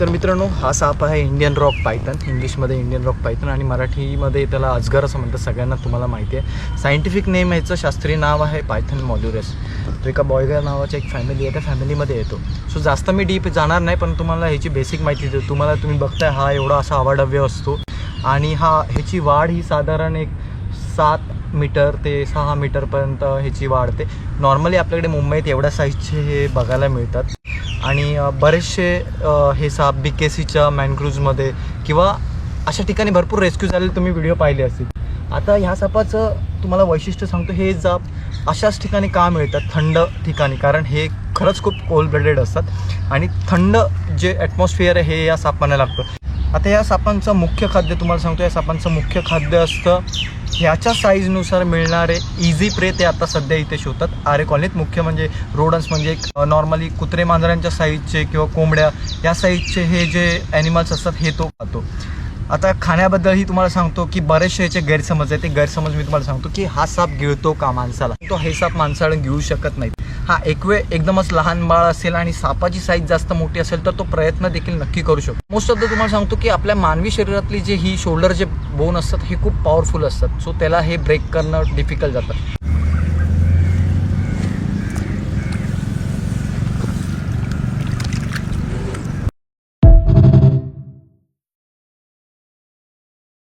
तर मित्रांनो हा साप आहे इंडियन रॉक पायथन इंग्लिशमध्ये इंडियन रॉक पायथन आणि मराठीमध्ये त्याला अजगर असं म्हणतात सगळ्यांना तुम्हाला माहिती आहे. सायंटिफिक नेम ह्याचं शास्त्रीय नाव आहे पायथन मॉल्युरस तो एका बॉयगर नावाची एक फॅमिली आहे त्या फॅमिलीमध्ये येतो. सो जास्त मी डीप जाणार नाही पण तुम्हाला ह्याची बेसिक माहिती देतो. तुम्हाला तुम्ही बघताय हा एवढा असा आवाडव्य असतो. आणि हा ह्याची वाढ ही साधारण एक सात मीटर ते सहा मीटरपर्यंत ह्याची वाढते. नॉर्मली आपल्याकडे मुंबईत एवढ्या साईजचे हे बघायला मिळतात. आणि बरेचसे हे साप बी के सीच्या मॅनग्रुव्जमध्ये किंवा अशा ठिकाणी भरपूर रेस्क्यू झालेले तुम्ही व्हिडिओ पाहिले असतील आता ह्या सापाचं तुम्हाला वैशिष्ट्य सांगतो हे साप अशाच ठिकाणी का मिळतात? थंड ठिकाणी. कारण हे खरंच खूप कोल्ड ब्लडेड असतात आणि थंड जे ॲटमॉस्फिअर आहे हे या सापांना लागतं. आता या सापांचं मुख्य खाद्य तुम्हाला सांगतो या सापांचं मुख्य खाद्य असतं ह्याच्या साईजनुसार मिळणारे इझी प्रे ते आता सध्या इथे शोधतात. आरे कॉलनीत मुख्य म्हणजे रोडन्स म्हणजे नॉर्मली कुत्रे मांजरांच्या साईजचे किंवा कोंबड्या या साईजचे हे जे ॲनिमल्स असतात हे तो खातो आता खाण्याबद्दलही तुम्हाला सांगतो की बरेचसे याचे गैरसमज आहे ते गैरसमज मी तुम्हाला सांगतो की हा साप गिळतो का माणसाला? तो हे साप माणसाला गिळू शकत नाही हा एकवे एकदमच लहान बाळ असेल आणि सापाची साईज जास्त मोठी असेल तर तो प्रयत्न देखील नक्की करू शकतो. मोस्ट ऑफ द तुम्हाला सांगतो की आपल्या मानवी शरीरातली जे ही शोल्डर जे बोन असतात हे खूप पॉवरफुल असतात. सो त्याला हे ब्रेक करणं डिफिकल्ट जातं.